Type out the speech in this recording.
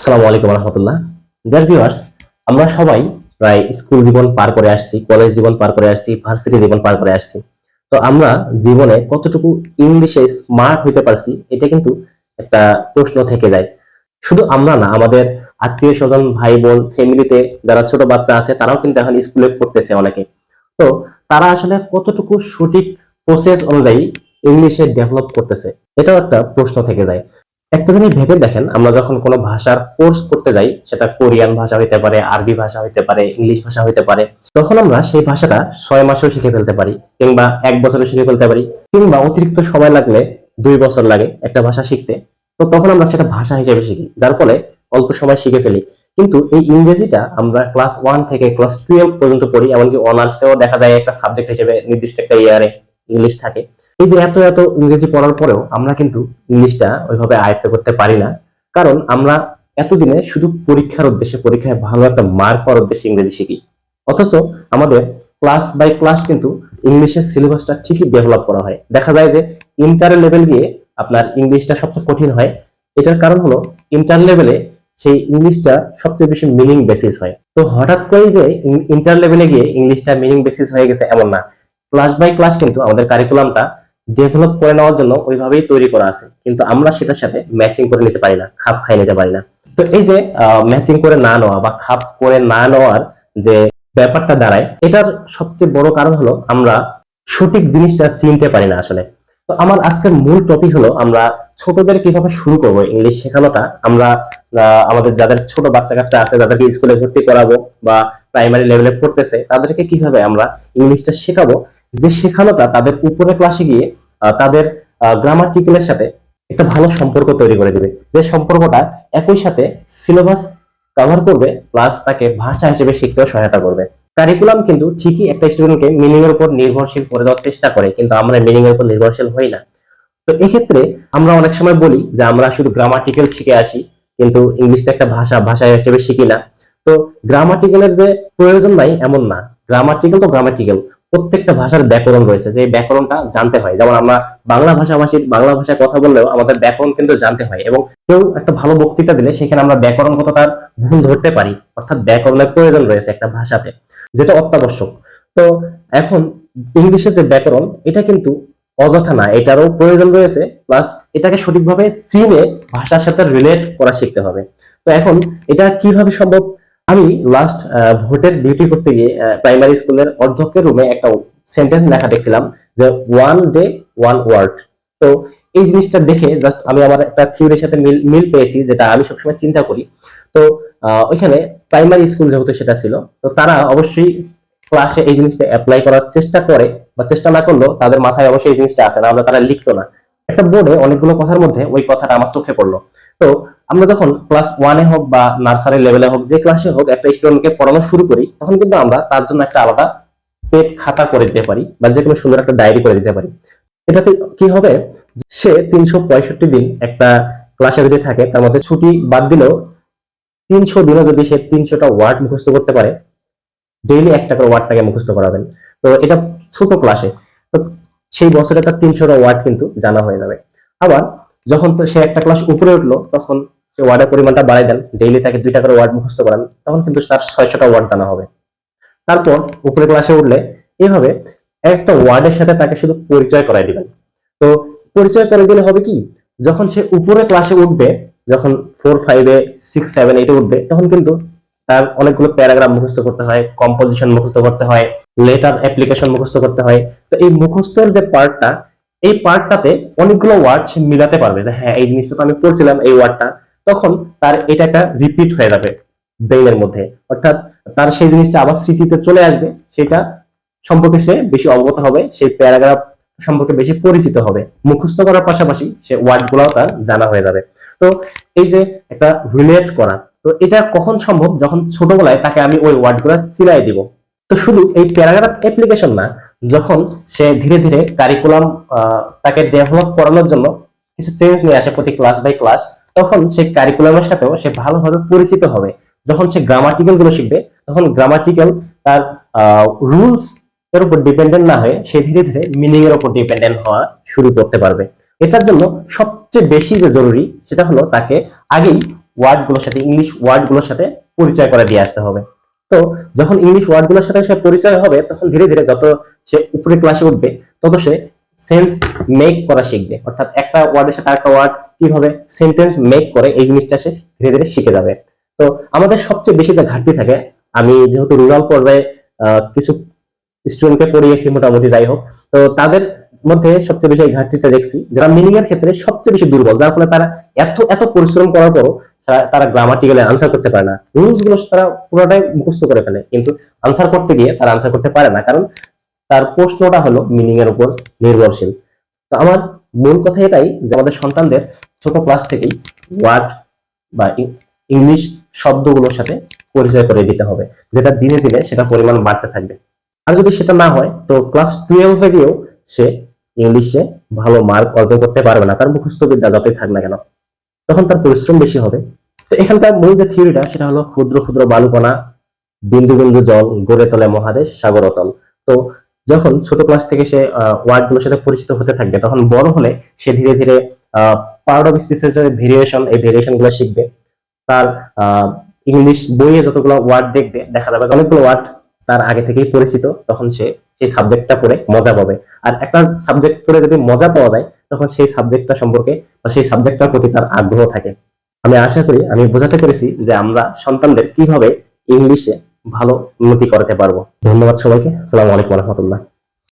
আসসালামু আলাইকুম রহমতুল্লাহ। Dear viewers আমরা সবাই প্রায় স্কুল জীবন পার করে আসছি কলেজ জীবন পার করে আসছি ভার্সিটি জীবন পার করে আসছি। তো আমরা জীবনে কতটুকু ইংলিশে স্মার্ট হইতে পারছি, এটা কিন্তু একটা প্রশ্ন থেকে যায়। শুধু আমরা না, আমাদের আত্মীয় স্বজন ভাই বোন ফ্যামিলিতে যারা ছোট বাচ্চা আছে, তারাও কিন্তু এখন স্কুলে পড়তেছে অনেকে। তো তারা আসলে কতটুকু সঠিক প্রসেস অনুযায়ী ইংলিশে ডেভেলপ করতেছে, এটাও একটা প্রশ্ন থেকে যায়। একটা জিনিস ভেবে দেখেন, আমরা যখন কোনো ভাষার কোর্স করতে যাই, সেটা কোরিয়ান ভাষা হইতে পারে, আরবি ভাষা হইতে পারে, ইংলিশ ভাষা হইতে পারে, তখন আমরা সেই ভাষাটা ছয় মাসেও শিখে ফেলতে পারি কিংবা এক বছরে শিখে ফেলতে পারি কিংবা অতিরিক্ত সময় লাগলে দুই বছর লাগে একটা ভাষা শিখতে। তো তখন আমরা সেটা ভাষা হিসেবে শিখি, যার ফলে অল্প সময় শিখে ফেলি। কিন্তু এই ইংরেজিটা আমরা ক্লাস ওয়ান থেকে ক্লাস টুয়েলভ পর্যন্ত পড়ি, এমনকি অনার্সেও দেখা যায় একটা সাবজেক্ট হিসেবে নির্দিষ্ট একটা ইয়ারে ইংলিশ থাকে। এই যে এত এত ইংরেজি পড়ার পরেও আমরা কিন্তু ইংলিশটা ওইভাবে আয়ত্ত করতে পারি না। কারণ আমরা এতদিনে শুধু পরীক্ষার উদ্দেশ্যে, পরীক্ষায় ভালো একটা মার্ক পাওয়ার উদ্দেশ্যে ইংরেজি শিখি। অথচ আমাদের ক্লাস বাই ক্লাস কিন্তু ইংলিশের সিলেবাসটা ঠিকই ডেভেলপ করা হয়। দেখা যায় যে ইন্টার লেভেল গিয়ে আপনার ইংলিশটা সবচেয়ে কঠিন হয়। এটার কারণ হলো ইন্টার লেভেলে সেই ইংলিশটা সবচেয়ে বেশি মিনিং বেসিস হয়। তো হঠাৎ করেই যে ইন্টার লেভেলে গিয়ে ইংলিশটা মিনিং বেসিস হয়ে গেছে এমন না। ক্লাস বাই ক্লাস কিন্তু আমাদের কারিকুলামটা ডেভেলপ করে নেওয়ার জন্য ওইভাবেই তৈরি করা আছে। কিন্তু আমরা সেটার সাথে ম্যাচিং করে নিতে পারি না, খাপ খাই নিতে পারি না। তো এই যে ম্যাচিং করে না নেওয়া বা খাপ করে না নেওয়ার যে ব্যাপারটা দাঁড়ায়, এটার সবচেয়ে বড় কারণ হলো আমরা সঠিক জিনিসটা চিনতে পারি না আসলে। তো আমার আজকের মূল টপিক হলো আমরা ছোটদের কীভাবে শুরু করব ইংলিশ শেখানোটা। আমরা আমাদের যাদের ছোট বাচ্চা কাচ্চা আছে, যাদেরকে স্কুলে ভর্তি করাবো বা প্রাইমারি লেভেলে পড়তেছে, তাদেরকে কীভাবে আমরা ইংলিশটা শেখাবো? যে শেখানোটা তাদের উপরে ক্লাসে গিয়ে তাদের গ্রামাটিক্যালের সাথে একটা ভালো সম্পর্ক তৈরি করে দিবে। যে সম্পর্কটা একই সাথে সিলেবাস কভার করবে প্লাস তাকে ভাষা হিসেবে শিখতেও সহায়তা করবে। কারিকুলাম কিন্তু ঠিকই একটা স্টুডেন্টকে মিনিং এর উপর নির্ভরশীল করে দেওয়ার চেষ্টা করে, কিন্তু আমরা মিনিং এর উপর নির্ভরশীল হই না। তো এক্ষেত্রে আমরা অনেক সময় বলি যে আমরা শুধু গ্রামাটিক্যাল শিখে আসি, কিন্তু ইংলিশটা একটা ভাষা ভাষা হিসেবে শিখি না। তো গ্রামাটিক্যালের যে প্রয়োজন নাই, এমন না। গ্রামাটিক্যাল তো গ্রামাটিক্যাল প্রত্যেকটা ভাষার ব্যাকরণ রয়েছে, যে ব্যাকরণটা জানতে হয়। যেমন আমরা বাংলা ভাষাভাষীর বাংলা ভাষায় কথা বললেও আমাদের ব্যাকরণ কিন্তু জানতে হয় এবং কেউ একটা ভালো বক্তৃতা দিলে সেখানে আমরা ব্যাকরণগত তার ভুল ধরতে পারি, অর্থাৎ ব্যাকরণের প্রয়োজন রয়েছে একটা ভাষাতে, যেটা অত্যাবশ্যক। তো এখন ইংলিশের যে ব্যাকরণ, এটা কিন্তু অযথা না, এটারও প্রয়োজন রয়েছে প্লাস এটাকে সঠিকভাবে চিনে ভাষার সাথে রিলেট করা শিখতে হবে। তো এখন এটা কীভাবে সম্ভব? আমি লাস্ট ভোটের ডিউটি করতে গিয়ে প্রাইমারি স্কুলের অধ্যক্ষের রুমে একটা সেন্টেন্স লেখা দেখছিলাম যে ওয়ান ডে ওয়ান ওয়ার্ড তো এই জিনিসটা দেখে জাস্ট আমি আমার একটা থিওরির সাথে মিল মিল পেয়েছি যেটা আমি সবসময় চিন্তা করি। তো ওইখানে প্রাইমারি স্কুল যেহেতু সেটা ছিল, তো তারা অবশ্যই ক্লাসে এই জিনিসটা অ্যাপ্লাই করার চেষ্টা করে বা চেষ্টা না করলেও তাদের মাথায় অবশ্যই এই জিনিসটা আসে, না আমরা তারা লিখতো না। একটা বোর্ডে অনেকগুলো কথার মধ্যে ওই কথাটা আমার চোখে পড়ল। তো আমরা যখন ক্লাস ওয়ানে হোক বা নার্সারি লেভেলে হোক, যে ক্লাসে হোক একটা স্টুডেন্টকে পড়ানো শুরু করি, তখন কিন্তু আমরা তার জন্য একটা আলাদা পেট খাতা করে দিতে পারি বা যে কোনো সুন্দর একটা ডায়েরি করে দিতে পারি। এটাতে কি হবে? সে তিনশো পঁয়ষট্টি দিন একটা ক্লাসে যদি থাকে, তার মধ্যে ছুটি বাদ দিলেও তিনশো দিনও যদি সে তিনশোটা ওয়ার্ড মুখস্থ করতে পারে ডেইলি একটা করে ওয়ার্ড তাকে মুখস্থ করাবেন। তো এটা ছোট ক্লাসে তো সেই বছরে তার তিনশোটা ওয়ার্ড কিন্তু জানা হয়ে যাবে। আবার যখন তো সে একটা ক্লাস উপরে উঠল, তখন সে ওয়ার্ডের পরিমাণটা বাড়াই দেন ডেইলি তাকে দুইটা করে ওয়ার্ড মুখস্থ করান, তখন কিন্তু তার ছয়শটা ওয়ার্ড জানা হবে। তারপর উপরে ক্লাসে উঠলে এভাবে একটা ওয়ার্ডের সাথে তাকে শুধু পরিচয় করাই দিবেন। তো পরিচয় করে দিলে হবে কি, যখন সে উপরে ক্লাসে উঠবে, যখন ফোর ফাইভে সিক্স সেভেন এইটে উঠবে, তখন কিন্তু তার অনেকগুলো প্যারাগ্রাফ মুখস্থ করতে হয় কম্পোজিশন মুখস্থ করতে হয় লেটার অ্যাপ্লিকেশন মুখস্থ করতে হয়। তো এই মুখস্থর যে পার্টটা এই পার্টটাতে অনেকগুলো ওয়ার্ড মিলাতে পারবে যে হ্যাঁ এই জিনিসটা তো আমি পড়ছিলাম, এই ওয়ার্ডটা তখন তার এটা একটা রিপিট হয়ে যাবে ব্রেইনের মধ্যে। অর্থাৎ তার সেই জিনিসটা আবার স্মৃতিতে চলে আসবে, সেটা সম্পর্কে সে বেশি অবগত হবে সেই প্যারাগ্রাফ সম্পর্কে বেশি পরিচিত হবে। মুখস্থ করার পাশাপাশি সে ওয়ার্ড গুলাও তার জানা হয়ে যাবে। তো এই যে একটা রিলেট করা, তো এটা কখন সম্ভব? যখন ছোটবেলায় তাকে আমি ওই ওয়ার্ডগুলা চিলাই দিব। তো শুধু এই প্যারাগ্রাফ অ্যাপ্লিকেশন না, যখন সে ধীরে ধীরে কারিকুলাম তাকে ডেভেলপ করানোর জন্য কিছু চেঞ্জ নিয়ে আসে প্রতি ক্লাস বাই ক্লাস তখন সে কারিকুলামের সাথেও সে ভালোভাবে পরিচিত হবে। যখন সে গ্রামাটিক্যালগুলো শিখবে, তখন গ্রামাটিক্যাল তার রুলস এর উপর ডিপেন্ডেন্ট না হয়ে সে ধীরে ধীরে মিনিং এর উপর ডিপেন্ডেন্ট হওয়া শুরু করতে পারবে। এটার জন্য সবচেয়ে বেশি যে জরুরি, সেটা হলো তাকে আগেই ওয়ার্ডগুলোর সাথে ইংলিশ ওয়ার্ডগুলোর সাথে পরিচয় করে দিয়ে আসতে হবে। তো যখন ইংলিশ ওয়ার্ডগুলোর সাথে সে পরিচয় হবে, তখন ধীরে ধীরে যত সে উপরে ক্লাসে উঠবে, তত সে সেন্স মেক করা শিখবে। অর্থাৎ একটা ওয়ার্ডের সাথে আরেকটা ওয়ার্ড কীভাবে সেন্টেন্স মেক করে এই জিনিসটা সে ধীরে ধীরে শিখে যাবে। তো আমাদের সবচেয়ে বেশি যে ঘাটতি থাকে, আমি যেহেতু রুরাল পর্যায়ে কিছু স্টুডেন্টকে পড়িয়েছি মোটামুটি, যাই হোক, তো তাদের মধ্যে সবচেয়ে বেশি এই ঘাটতিটা দেখছি, যারা মিনিং এর ক্ষেত্রে সবচেয়ে বেশি দুর্বল, যার ফলে তারা এত এত পরিশ্রম করার পরও তারা- গ্রামাটিক্যালি আনসার করতে পারে না। রুলসগুলো তারা পুরোটাই মুখস্থ করে ফেলে, কিন্তু আনসার করতে গিয়ে তারা আনসার করতে পারে না। কারণ তার প্রশ্নটা হলো মিনিং এর উপর নির্ভরশীল। তো আমার মূল কথা এটাই যে আমাদের সন্তানদের ছোট ক্লাস থেকেই ওয়ার্ড বা ইংলিশ শব্দগুলোর সাথে পরিচয় করে দিতে হবে, যেটা দিনে দিনে সেটা পরিমাণ বাড়তে থাকবে। আর যদি সেটা না হয়, তো ক্লাস টুয়েলভে গিয়েও সে ইংলিশে ভালো মার্ক অর্জন করতে পারবে না, তার মুখস্থ বিদ্যা যতই থাক না কেন, তখন তার পরিশ্রম বেশি হবে। তো এখানকার মূল যে থিওরিটা সেটা হলো ক্ষুদ্র ক্ষুদ্র বালুকণা, বিন্দু বিন্দু জল, গড়ে তোলে মহাদেশ, সাগরতল। তো যখন ছোট ক্লাস থেকে সে ওয়ার্ডগুলোর সাথে পরিচিত হতে থাকবে তখন বড় হলে সে ধীরে ধীরে পার্ট অফ স্পিচের যে ভেরিয়েশন এই ভেরিয়েশনগুলো শিখবে। তার ইংলিশ বইয়ে যতগুলো ওয়ার্ড দেখবে, দেখা যাবে অনেকগুলো ওয়ার্ড তার আগে থেকেই পরিচিত, তখন সে, সেই সাবজেক্টটা পড়ে মজা পাবে। আর একটা সাবজেক্ট পড়ে যদি মজা পাওয়া যায়, তখন সেই সাবজেক্টটা সম্পর্কে বা সেই সাবজেক্টটার প্রতি তার আগ্রহ থাকে। আমি আশা করি, আমি বোঝাতে পেরেছি যে আমরা সন্তানদের কীভাবে ইংলিশে ভালো উন্নতি করাতে পারব। ধন্যবাদ সবাইকে। আসসালামু আলাইকুম রহমতুল্লাহ।